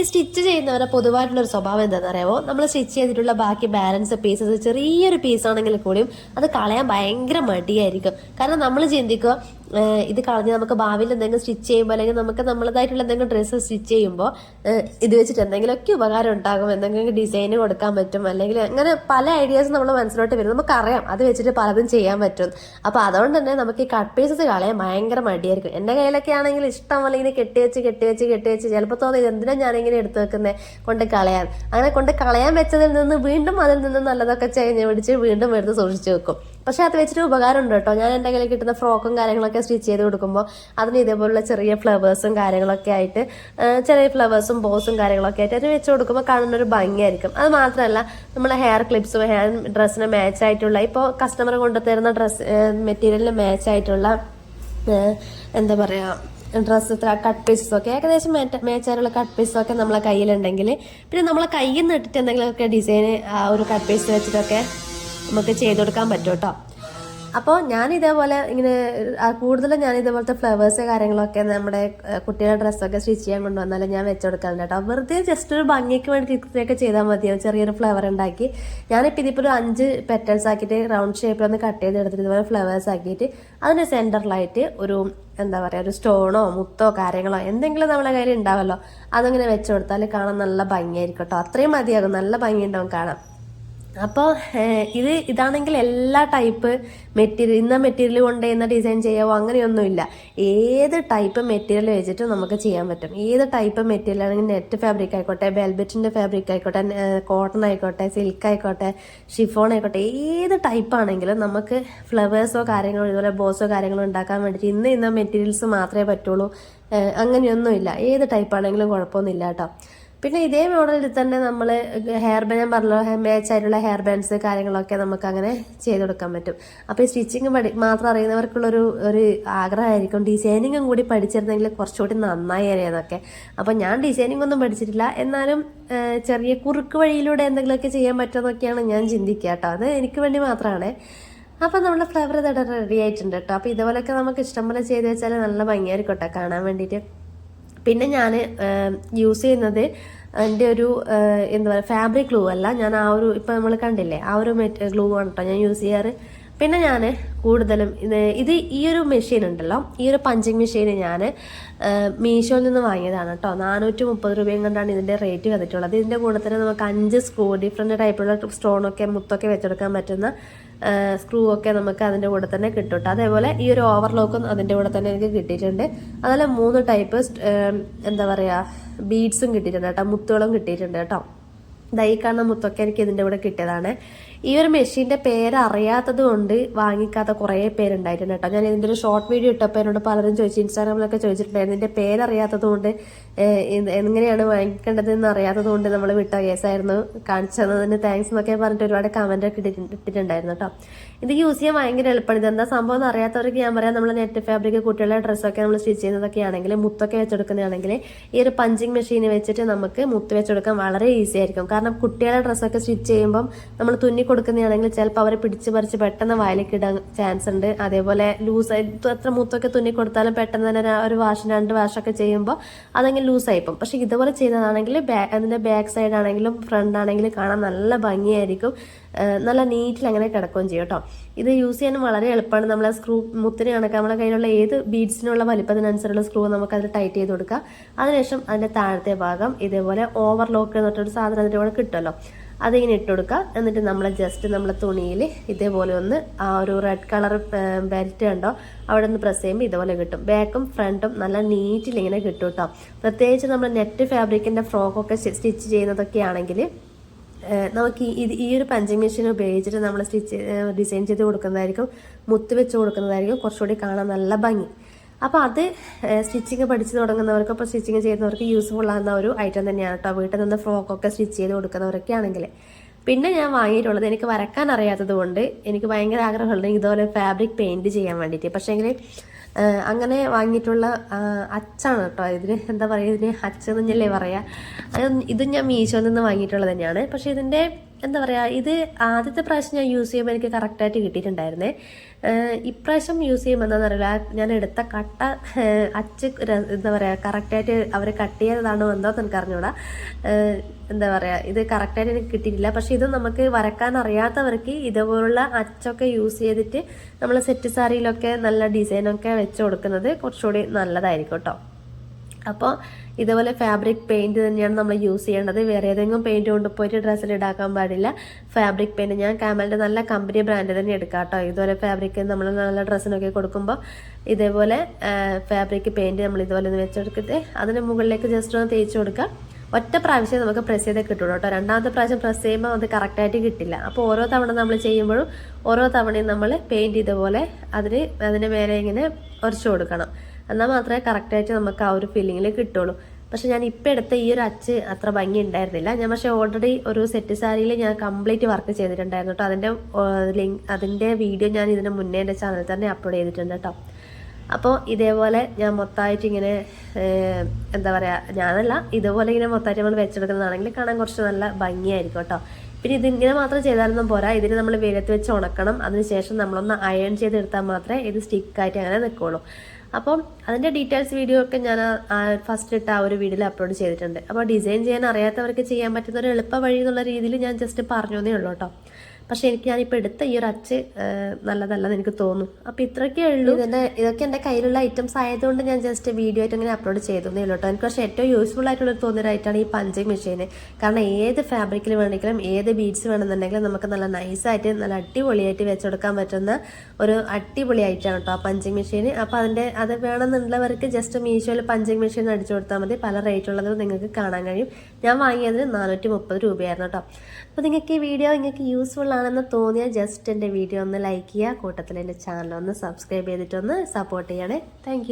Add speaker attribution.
Speaker 1: ഈ സ്റ്റിച്ച് ചെയ്യുന്നവരെ പൊതുവായിട്ടുള്ള ഒരു സ്വഭാവം എന്താണെന്ന് അറിയാമോ നമ്മൾ സ്റ്റിച്ച് ചെയ്തിട്ടുള്ള ബാക്കി ബാലൻസ് പീസസ് ചെറിയൊരു പീസാണെങ്കിൽ കൂടിയും അത് കളയാൻ ഭയങ്കര മടിയായിരിക്കും. കാരണം നമ്മൾ ചിന്തിക്കുക ഇത് കളഞ്ഞ് നമുക്ക് ഭാവിയിൽ എന്തെങ്കിലും സ്റ്റിച്ച് ചെയ്യുമ്പോൾ അല്ലെങ്കിൽ നമുക്ക് നമ്മളതായിട്ടുള്ള എന്തെങ്കിലും ഡ്രസ്സ് സ്റ്റിച്ച് ചെയ്യുമ്പോൾ ഇത് വെച്ചിട്ട് എന്തെങ്കിലുമൊക്കെ ഉപകാരം ഉണ്ടാകും. എന്തെങ്കിലും ഡിസൈൻ കൊടുക്കാൻ പറ്റും. അല്ലെങ്കിൽ അങ്ങനെ പല ഐഡിയാസ് നമ്മൾ മനസ്സിലോട്ട് വരും. നമുക്കറിയാം. അത് വെച്ചിട്ട് പലതും ചെയ്യാൻ പറ്റും. അപ്പോൾ അതുകൊണ്ട് തന്നെ നമുക്ക് ഈ കട്ട് പീസസ് കളയാൻ ഭയങ്കര മടിയായിരിക്കും. എന്റെ കയ്യിലൊക്കെ ആണെങ്കിൽ ഇഷ്ടം പോലെ ഇങ്ങനെ കെട്ടി വെച്ച് കെട്ടി വെച്ച് കെട്ടി വെച്ച് ചിലപ്പോൾ തോന്നി എന്തിനാ ഞാനിങ്ങനെ എടുത്തു വെക്കുന്നത് കൊണ്ട് കളയാൻ. അങ്ങനെ കൊണ്ട് കളയാൻ വെച്ചതിൽ നിന്ന് വീണ്ടും അതിൽ നിന്ന് നല്ലതൊക്കെ ചെയ്ഞ്ഞ് പിടിച്ച് വീണ്ടും എടുത്ത് സൂക്ഷിച്ചു വെക്കും. പക്ഷെ അത് വെച്ചിട്ട് ഉപകാരം ഉണ്ട് കേട്ടോ. ഞാൻ എന്റെ കയ്യിൽ കിട്ടുന്ന ഫ്രോക്കും കാര്യങ്ങളൊക്കെ സ്റ്റിച്ച് ചെയ്ത് കൊടുക്കുമ്പോൾ അതിന് ഇതേപോലുള്ള ചെറിയ ഫ്ലവേഴ്സും കാര്യങ്ങളൊക്കെ ആയിട്ട് ചെറിയ ഫ്ലവേഴ്സും ബോസും കാര്യങ്ങളൊക്കെ ആയിട്ട് അത് വെച്ച് കൊടുക്കുമ്പോൾ കാണുന്ന ഒരു ഭംഗിയായിരിക്കും. അത് മാത്രമല്ല നമ്മളെ ഹെയർ ക്ലിപ്സും ഹെയർ ഡ്രസ്സിന് മാച്ച് ആയിട്ടുള്ള ഇപ്പോൾ കസ്റ്റമർ കൊണ്ടുതരുന്ന ഡ്രസ്സ് മെറ്റീരിയലിന് മാച്ച് ആയിട്ടുള്ള എന്താ പറയുക ഡ്രസ്സ് കട്ട് പീസസ് ഒക്കെ ഏകദേശം മേച്ചാറുള്ള കട്ട് പീസസ് ഒക്കെ നമ്മളെ കയ്യിലുണ്ടെങ്കിൽ പിന്നെ നമ്മളെ കയ്യിൽ നിന്ന് ഇട്ടിട്ട് എന്തെങ്കിലുമൊക്കെ ഡിസൈൻ ആ ഒരു കട്ട് പീസ് വെച്ചിട്ടൊക്കെ നമുക്ക് ചെയ്ത് കൊടുക്കാൻ പറ്റും കേട്ടോ അപ്പോൾ ഞാൻ ഇതേപോലെ ഇങ്ങനെ കൂടുതലും ഞാൻ ഇതേപോലത്തെ ഫ്ലവേഴ്സ് കാര്യങ്ങളൊക്കെ നമ്മുടെ കുട്ടികളുടെ ഡ്രസ്സൊക്കെ സ്റ്റിച്ച് ചെയ്യാൻ കൊണ്ടുവന്നാലും ഞാൻ വെച്ച് കൊടുക്കാറുണ്ട് കേട്ടോ വെറുതെ ജസ്റ്റ് ഒരു ഭംഗിക്ക് വേണ്ടി ഇത്രയൊക്കെ ചെയ്താൽ മതിയാവും ചെറിയൊരു ഫ്ലവർ ഉണ്ടാക്കി. ഞാനിപ്പോൾ ഇതിപ്പോൾ ഒരു അഞ്ച് പെറ്റൽസ് ആക്കിയിട്ട് റൗണ്ട് ഷേപ്പിൽ ഒന്ന് കട്ട് ചെയ്തെടുത്തിട്ട് ഇതുപോലെ ഫ്ലവേഴ്സ് ആക്കിയിട്ട് അതിന് സെന്ററിലായിട്ട് ഒരു എന്താ പറയുക ഒരു സ്റ്റോണോ മുത്തോ കാര്യങ്ങളോ എന്തെങ്കിലും നമ്മളെ കയ്യിൽ ഉണ്ടാവല്ലോ അതങ്ങനെ വെച്ച് കൊടുത്താൽ കാണാൻ നല്ല ഭംഗിയായിരിക്കും കേട്ടോ അത്രയും മതിയാകും. നല്ല ഭംഗിയുണ്ടാവും കാണാൻ. അപ്പോൾ ഇത് ഇതാണെങ്കിൽ എല്ലാ ടൈപ്പ് മെറ്റീരിയൽ ഇന്ന മെറ്റീരിയൽ കൊണ്ട് ഇന്ന ഡിസൈൻ ചെയ്യാവോ? അങ്ങനെയൊന്നുമില്ല. ഏത് ടൈപ്പ് മെറ്റീരിയൽ വെച്ചിട്ട് നമുക്ക് ചെയ്യാൻ പറ്റും. ഏത് ടൈപ്പ് മെറ്റീരിയൽ ആണെങ്കിൽ നെറ്റ് ഫാബ്രിക് ആയിക്കോട്ടെ വെൽബെറ്റിന്റെ ഫാബ്രിക് ആയിക്കോട്ടെ കോട്ടൺ ആയിക്കോട്ടെ സിൽക്ക് ആയിക്കോട്ടെ ഷിഫോൺ ആയിക്കോട്ടെ ഏത് ടൈപ്പ് ആണെങ്കിലും നമുക്ക് ഫ്ലവേഴ്സോ കാര്യങ്ങളോ ഇതുപോലെ ബോസോ കാര്യങ്ങളോ ഉണ്ടാക്കാൻ വേണ്ടിയിട്ട് ഇന്ന ഇന്ന മെറ്റീരിയൽസ് മാത്രമേ പറ്റുള്ളൂ. അങ്ങനെയൊന്നുമില്ല. ഏത് ടൈപ്പ് ആണെങ്കിലും കുഴപ്പമൊന്നുമില്ല കേട്ടോ. പിന്നെ ഇതേ മോഡലിൽ തന്നെ നമ്മൾ ഹെയർ ബാൻഡ് ഞാൻ പറഞ്ഞല്ലോ മാച്ച് ആയിട്ടുള്ള ഹെയർ ബാൻഡ്സ് കാര്യങ്ങളൊക്കെ നമുക്ക് അങ്ങനെ ചെയ്ത് കൊടുക്കാൻ പറ്റും. അപ്പോൾ ഈ സ്റ്റിച്ചിങ് പഠി മാത്രം അറിയുന്നവർക്കുള്ളൊരു ഒരു ആഗ്രഹമായിരിക്കും. ഡിസൈനിങ്ങും കൂടി പഠിച്ചിരുന്നെങ്കിൽ കുറച്ചുകൂടി നന്നായി അറിയാന്നൊക്കെ അപ്പോൾ ഞാൻ ഡിസൈനിങ് ഒന്നും പഠിച്ചിട്ടില്ല. എന്നാലും ചെറിയ കുറുക്ക് വഴിയിലൂടെ എന്തെങ്കിലുമൊക്കെ ചെയ്യാൻ പറ്റുമെന്നൊക്കെയാണ് ഞാൻ ചിന്തിക്കുക കേട്ടോ. അത് എനിക്ക് വേണ്ടി മാത്രമാണ് അപ്പോൾ നമ്മുടെ ഫ്ലവർ തട റെഡി ആയിട്ടുണ്ട് കേട്ടോ. അപ്പോൾ ഇതുപോലെയൊക്കെ നമുക്ക് ഇഷ്ടംപോലെ ചെയ്ത് വെച്ചാൽ നല്ല ഭംഗിയായിരിക്കും കേട്ടോ കാണാൻ വേണ്ടിയിട്ട്. പിന്നെ ഞാൻ യൂസ് ചെയ്യുന്നത് എന്റെ ഒരു എന്താ പറയുക ഫാബ്രിക് ഗ്ലൂ അല്ല. ഞാൻ ആ ഒരു ഇപ്പം നമ്മൾ കണ്ടില്ലേ ആ ഒരു മെറ്റ് ഗ്ലൂ ആണ് കേട്ടോ ഞാൻ യൂസ് ചെയ്യാറ്. പിന്നെ ഞാൻ കൂടുതലും ഇത് ഇത് ഈ ഒരു മെഷീൻ ഉണ്ടല്ലോ ഈ ഒരു പഞ്ചിങ് മെഷീൻ ഞാൻ മീഷോയിൽ നിന്ന് വാങ്ങിയതാണ് കേട്ടോ നാനൂറ്റി മുപ്പത് രൂപയും കണ്ടാണ് ഇതിന്റെ റേറ്റ് വന്നിട്ടുള്ളത്. ഇതിന്റെ കൂടെ തന്നെ നമുക്ക് അഞ്ച് സ്ക്രൂ ഡിഫറെന്റ് ടൈപ്പുള്ള സ്റ്റോണൊക്കെ മുത്തൊക്കെ വെച്ചെടുക്കാൻ പറ്റുന്ന സ്ക്രൂ ഒക്കെ നമുക്ക് അതിന്റെ കൂടെ തന്നെ കിട്ടും അതേപോലെ ഈ ഒരു ഓവർലോക്കും അതിന്റെ കൂടെ തന്നെ എനിക്ക് കിട്ടിയിട്ടുണ്ട്. അതുപോലെ മൂന്ന് ടൈപ്പ് എന്താ പറയുക ബീഡ്സും കിട്ടിയിട്ടുണ്ട് കേട്ടോ മുത്തുകളും കിട്ടിയിട്ടുണ്ട് കേട്ടോ ദൈ കാണുന്ന മുത്തൊക്കെ എനിക്ക് ഇതിന്റെ കൂടെ കിട്ടിയതാണ്. ഈ ഒരു മെഷീന്റെ പേര് അറിയാത്തത് കൊണ്ട് വാങ്ങിക്കാത്ത കുറേ പേരുണ്ടായിട്ടുണ്ട് കേട്ടോ ഞാൻ ഇതിന്റെ ഒരു ഷോർട്ട് വീഡിയോ ഇട്ടപ്പോൾ എന്നോട് പലരും ചോദിച്ചു ഇൻസ്റ്റാഗ്രാമിലൊക്കെ ചോദിച്ചിട്ടുണ്ടായിരുന്നു. ഇതിന്റെ പേരറിയാത്തത് കൊണ്ട് എങ്ങനെയാണ് വാങ്ങിക്കേണ്ടതെന്ന് അറിയാത്തത് കൊണ്ട് നമ്മൾ വിട്ട. കേസായിരുന്നു കാണിച്ചു തന്നതിന് താങ്ക്സ് എന്നൊക്കെ പറഞ്ഞിട്ട് ഒരുപാട് കമന്റ് ഒക്കെ ഇട്ടിട്ട്- ഇട്ടിട്ടുണ്ടായിരുന്നു കേട്ടോ ഇത് യൂസ് ചെയ്യാൻ ഭയങ്കര എളുപ്പമാണ് എന്താ സംഭവം എന്ന് അറിയാത്തവർക്ക് ഞാൻ പറയാം. നമ്മൾ നെറ്റ് ഫാബ്രിക് കുട്ടികളുടെ ഡ്രസ്സൊക്കെ നമ്മൾ സ്റ്റിച്ച് ചെയ്യുന്നതൊക്കെ ആണെങ്കിൽ മുത്തൊക്കെ വെച്ചെടുക്കുന്നതാണെങ്കിൽ ഈ ഒരു പഞ്ചിങ് മെഷീൻ വെച്ചിട്ട് നമുക്ക് മുത്ത് വെച്ചെടുക്കാൻ വളരെ ഈസി ആയിരിക്കും. കാരണം കുട്ടികളുടെ ഡ്രസ്സൊക്കെ സ്റ്റിച്ച് ചെയ്യുമ്പം നമ്മൾ തുന്നി കൊടുക്കുന്നതാണെങ്കിൽ ചിലപ്പോൾ അവരെ പിടിച്ച് പറിച്ച് പെട്ടെന്ന് വയലേക്ക് ഇടാൻ ചാൻസ് ഉണ്ട്. അതേപോലെ ലൂസ് എത്ര മുത്തൊക്കെ തുന്നി കൊടുത്താലും പെട്ടെന്ന് തന്നെ ഒരു- വാഷ് രണ്ട് വാഷൊക്കെ ചെയ്യുമ്പോൾ അതങ്ങനെ ലൂസായി പോകും പക്ഷേ ഇതുപോലെ ചെയ്യുന്നതാണെങ്കിൽ ബാ അതിന്റെ ബാക്ക് സൈഡ് ആണെങ്കിലും ഫ്രണ്ട് ആണെങ്കിലും കാണാൻ നല്ല ഭംഗിയായിരിക്കും. നല്ല നീറ്റിൽ അങ്ങനെ കിടക്കുകയും ചെയ്യും കേട്ടോ. ഇത് യൂസ് ചെയ്യാൻ വളരെ എളുപ്പമാണ്. നമ്മൾ സ്ക്രൂ മുത്തിന് കണക്ക് നമ്മുടെ കയ്യിലുള്ള ഏത് ബീഡ്സിനുള്ള വലിപ്പത്തിനനുസരിച്ചുള്ള സ്ക്രൂ നമുക്ക് അതിൽ ടൈറ്റ് ചെയ്ത് കൊടുക്കാം. അതിനുശേഷം അതിന്റെ താഴത്തെ ഭാഗം ഇതേപോലെ ഓവർലോക്ക് എന്നിട്ടൊരു സാധനം അതിന്റെ കൂടെ കിട്ടുമല്ലോ. അതിങ്ങനെ ഇട്ട് കൊടുക്കുക എന്നിട്ട് നമ്മൾ ജസ്റ്റ് നമ്മളെ തുണിയിൽ ഇതേപോലെ ഒന്ന് ആ ഒരു റെഡ് കളർ ബെൽറ്റ് കണ്ടോ? അവിടെ ഒന്ന് പ്രസ് ചെയ്യുമ്പോൾ ഇതുപോലെ കിട്ടും. ബാക്കും ഫ്രണ്ടും നല്ല നീറ്റിൽ ഇങ്ങനെ കിട്ടും കേട്ടോ പ്രത്യേകിച്ച് നമ്മൾ നെറ്റ് ഫാബ്രിക്കിന്റെ ഫ്രോക്കൊക്കെ സ്റ്റിച്ച് ചെയ്യുന്നതൊക്കെ ആണെങ്കിൽ നമുക്ക് ഇത് ഈ ഒരു പഞ്ചിങ് മെഷീൻ ഉപയോഗിച്ചിട്ട് നമ്മൾ സ്റ്റിച്ച് ഡിസൈൻ ചെയ്ത് കൊടുക്കുന്നതായിരിക്കും മുത്ത് വെച്ച് കൊടുക്കുന്നതായിരിക്കും കുറച്ചുകൂടി കാണാൻ നല്ല ഭംഗി. അപ്പോൾ അത് സ്റ്റിച്ചിങ് പഠിച്ചു തുടങ്ങുന്നവർക്ക് ഇപ്പോൾ സ്റ്റിച്ചിങ് ചെയ്യുന്നവർക്ക് യൂസ്ഫുൾ ആകുന്ന ഒരു ഐറ്റം തന്നെയാണ് കേട്ടോ വീട്ടിൽ നിന്ന് ഫ്രോക്കൊക്കെ സ്റ്റിച്ച് ചെയ്ത് കൊടുക്കുന്നവരൊക്കെ ആണെങ്കിൽ പിന്നെ ഞാൻ വാങ്ങിയിട്ടുള്ളത് എനിക്ക് വരക്കാൻ അറിയാത്തത് കൊണ്ട് എനിക്ക് ഭയങ്കര ആഗ്രഹമുണ്ട് ഇതുപോലെ ഫാബ്രിക് പെയിന്റ് ചെയ്യാൻ വേണ്ടിയിട്ട് പക്ഷേ എങ്കിൽ അങ്ങനെ വാങ്ങിയിട്ടുള്ള അച്ചാണ് കേട്ടോ ഇതിന് എന്താ പറയുക ഇതിന് അച്ചെന്നല്ലേ പറയാ. അത് ഇതും ഞാൻ മീശോയിൽ നിന്ന് വാങ്ങിയിട്ടുള്ളത് തന്നെയാണ്. പക്ഷേ ഇതിന്റെ എന്താ പറയുക ഇത് ആദ്യത്തെ പ്രാവശ്യം ഞാൻ യൂസ് ചെയ്യുമ്പോൾ എനിക്ക് കറക്റ്റായിട്ട് കിട്ടിയിട്ടുണ്ടായിരുന്നേ. ഇപ്രാവശ്യം യൂസ് ചെയ്യുമ്പോൾ എന്താണെന്ന് അറിയില്ല ഞാൻ എടുത്ത കട്ട അച്ച് എന്താ പറയുക കറക്റ്റായിട്ട് അവർ കട്ട് ചെയ്തതാണോ എന്തോ എനിക്ക് അറിഞ്ഞൂടാ എന്താ പറയുക ഇത് കറക്റ്റായിട്ട് എനിക്ക് കിട്ടിയിട്ടില്ല. പക്ഷേ ഇത് നമുക്ക് വരക്കാൻ അറിയാത്തവർക്ക് ഇതുപോലുള്ള അച്ചൊക്കെ യൂസ് ചെയ്തിട്ട് നമ്മൾ സെറ്റ് സാരിയിലൊക്കെ നല്ല ഡിസൈനൊക്കെ വെച്ച് കൊടുക്കുന്നത് കുറച്ചുകൂടി നല്ലതായിരിക്കും കേട്ടോ. അപ്പോൾ ഇതുപോലെ ഫാബ്രിക് പെയിന്റ് തന്നെയാണ് നമ്മൾ യൂസ് ചെയ്യേണ്ടത്. വേറെ ഏതെങ്കിലും പെയിന്റ് കൊണ്ടുപോയിട്ട് ഡ്രസ്സിൽ ഇടാക്കാൻ പാടില്ല. ഫാബ്രിക് പെയിന്റ് ഞാൻ കാമലിന്റെ നല്ല കമ്പനി ബ്രാൻഡ് തന്നെ എടുക്കാം കേട്ടോ ഇതുപോലെ ഫാബ്രിക് നമ്മൾ നല്ല ഡ്രസ്സിനൊക്കെ കൊടുക്കുമ്പോൾ ഇതേപോലെ ഫാബ്രിക് പെയിന്റ് നമ്മൾ ഇതുപോലെ ഒന്ന് വെച്ചെടുത്തിട്ട് അതിന് മുകളിലേക്ക് ജസ്റ്റ് ഒന്ന് തേച്ച് കൊടുക്കുക ഒറ്റ പ്രാവശ്യം നമുക്ക് പ്രസ് ചെയ്തേ കിട്ടുള്ളൂ കേട്ടോ രണ്ടാമത്തെ പ്രാവശ്യം പ്രസ് ചെയ്യുമ്പോൾ അത് കറക്റ്റായിട്ട് കിട്ടില്ല. അപ്പോൾ ഓരോ തവണ നമ്മൾ ചെയ്യുമ്പോഴും ഓരോ തവണയും നമ്മൾ പെയിന്റ് ഇതുപോലെ അതിന് അതിന് മേലെ ഇങ്ങനെ ഉരച്ചു കൊടുക്കണം. എന്നാൽ മാത്രമേ കറക്റ്റായിട്ട് നമുക്ക് ആ ഒരു ഫീലിങ്ങിൽ കിട്ടുള്ളൂ. പക്ഷെ ഞാൻ ഇപ്പം എടുത്ത ഈ ഒരു അച്ച് അത്ര ഭംഗി ഉണ്ടായിരുന്നില്ല. ഞാൻ പക്ഷേ ഓൾറെഡി ഒരു സെറ്റ് സാരിയിൽ ഞാൻ കംപ്ലീറ്റ് വർക്ക് ചെയ്തിട്ടുണ്ടായിരുന്നു കേട്ടോ അതിന്റെ ലിങ്ക് അതിന്റെ വീഡിയോ ഞാൻ ഇതിന് മുന്നേ എന്റെ ചാനലിൽ തന്നെ അപ്ലോഡ് ചെയ്തിട്ടുണ്ട് കേട്ടോ അപ്പോൾ ഇതേപോലെ ഞാൻ മൊത്തമായിട്ട് ഇങ്ങനെ എന്താ പറയുക ഞാനല്ല ഇതുപോലെ ഇങ്ങനെ മൊത്തമായിട്ട് നമ്മൾ വെച്ചെടുക്കുന്നതാണെങ്കിൽ കാണാൻ കുറച്ച് നല്ല ഭംഗിയായിരിക്കും കേട്ടോ പിന്നെ ഇതിങ്ങനെ മാത്രം ചെയ്താലൊന്നും പോരാ. ഇതിന് നമ്മൾ വെയിലത്ത് വെച്ച് ഉണക്കണം. അതിനുശേഷം നമ്മളൊന്ന് അയൺ ചെയ്തെടുത്താൽ മാത്രമേ ഇത് സ്റ്റിക്കായിട്ട് അങ്ങനെ നിൽക്കുള്ളൂ. അപ്പം അതിന്റെ ഡീറ്റെയിൽസ് വീഡിയോ ഒക്കെ ഞാൻ ഫസ്റ്റ് ഇട്ട ആ ഒരു വീഡിയോയിൽ അപ്ലോഡ് ചെയ്തിട്ടുണ്ട്. അപ്പോൾ ഡിസൈൻ ചെയ്യാൻ അറിയാത്തവർക്ക് ചെയ്യാൻ പറ്റുന്ന ഒരു എളുപ്പ വഴി എന്നുള്ള രീതിയിൽ ഞാൻ ജസ്റ്റ് പറഞ്ഞേ ഉള്ളൂ കേട്ടോ പക്ഷെ എനിക്ക് ഞാനിപ്പോൾ എടുത്ത ഈ ഒരു അച്ച് നല്ലതല്ലെന്ന് എനിക്ക് തോന്നുന്നു. അപ്പോൾ ഇത്രയൊക്കെ ഉള്ളൂ. ഇതിന്റെ ഇതൊക്കെ എന്റെ കയ്യിലുള്ള ഐറ്റംസ് ആയതുകൊണ്ട് ഞാൻ ജസ്റ്റ് വീഡിയോ ആയിട്ട് ഇങ്ങനെ അപ്ലോഡ് ചെയ്തതേ ഉള്ളൂ കേട്ടോ. എനിക്ക് പക്ഷേ ഏറ്റവും യൂസ്ഫുൾ ആയിട്ടുള്ള തോന്നിയ ഒരു ഐറ്റമാണ് ഈ പഞ്ചിങ് മെഷീൻ കാരണം ഏത് ഫാബ്രിക്കിൽ വേണമെങ്കിലും ഏത് ബീഡ്സ് വേണമെന്നുണ്ടെങ്കിലും നമുക്ക് നല്ല നൈസായിട്ട് നല്ല അടിപൊളിയായിട്ട് വെച്ചെടുക്കാൻ പറ്റുന്ന ഒരു അടിപൊളി ഐറ്റമാണ് കേട്ടോ ആ പഞ്ചിങ് മെഷീൻ അപ്പോൾ അതിന്റെ അത് വേണമെന്നുള്ളവർക്ക് ജസ്റ്റ് മീഷോയിൽ പഞ്ചിങ് മെഷീൻ അടിച്ചു കൊടുത്താൽ മതി. പല റേറ്റ് ഉള്ളത് നിങ്ങൾക്ക് കാണാൻ കഴിയും. ഞാൻ വാങ്ങിയതിന് നാനൂറ്റി മുപ്പത് രൂപയായിരുന്നു കേട്ടോ. അപ്പോൾ നിങ്ങൾക്ക് ഈ വീഡിയോ നിങ്ങൾക്ക് യൂസ്ഫുൾ ആണെന്ന് തോന്നിയ ജസ്റ്റ് എന്റെ വീഡിയോ ഒന്ന് ലൈക്ക് ചെയ്യുക. കൂട്ടത്തിൽ എന്റെ ചാനൽ ഒന്ന് സബ്സ്ക്രൈബ് ചെയ്തിട്ടൊന്ന് സപ്പോർട്ട് ചെയ്യണേ. താങ്ക്